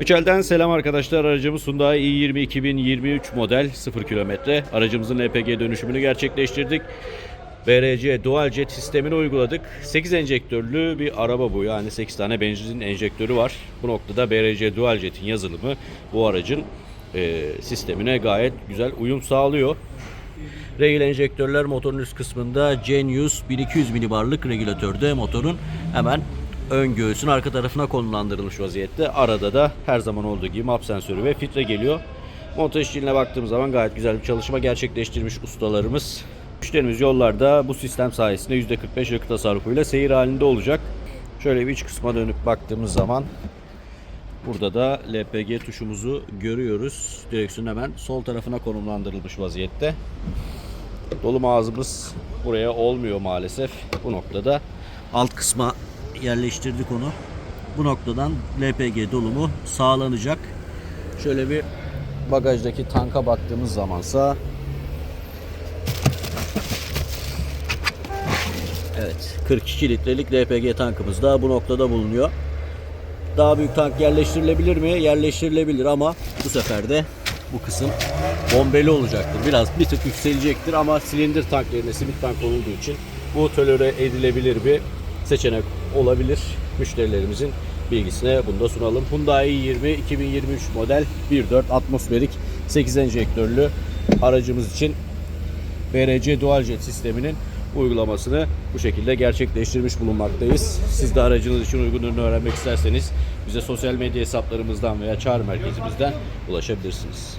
Üçel'den selam arkadaşlar. Aracımız Hyundai i20 2023 model 0 kilometre. Aracımızın LPG dönüşümünü gerçekleştirdik. BRC Dual Jet sistemini uyguladık. 8 enjektörlü bir araba bu. Yani 8 tane benzin enjektörü var. Bu noktada BRC Dual Jet'in yazılımı bu aracın e, sistemine gayet güzel uyum sağlıyor. Regül enjektörler motorun üst kısmında Genius 1200 milibarlık regülatörde motorun hemen ön göğsün arka tarafına konumlandırılmış vaziyette. Arada da her zaman olduğu gibi map sensörü ve filtre geliyor. Montaj işçiliğine baktığımız zaman gayet güzel bir çalışma gerçekleştirmiş ustalarımız. Müşterimiz yollarda bu sistem sayesinde %45 yakıt tasarrufuyla seyir halinde olacak. Şöyle bir iç kısma dönüp baktığımız zaman Burada da LPG tuşumuzu görüyoruz. Direksiyonun hemen sol tarafına konumlandırılmış vaziyette. Dolum ağzımız buraya olmuyor maalesef. Bu noktada alt kısma yerleştirdik onu. Bu noktadan LPG dolumu sağlanacak. Şöyle bir bagajdaki tanka baktığımız zamansa Evet 42 litrelik LPG tankımız da bu noktada bulunuyor. Daha büyük tank yerleştirilebilir mi? Yerleştirilebilir ama bu sefer de bu kısım bombeli olacaktır. Biraz bir tık yükselecektir ama silindir tank yerine simit tank olduğu için bu tolere edilebilir bir seçenek olabilir. Müşterilerimizin bilgisine bunu da sunalım. Hyundai i20 2023 model 1.4 atmosferik 8 enjektörlü aracımız için BRC Dual Jet sisteminin uygulamasını bu şekilde gerçekleştirmiş bulunmaktayız. Siz de aracınız için uygun öğrenmek isterseniz bize sosyal medya hesaplarımızdan veya çağrı merkezimizden ulaşabilirsiniz.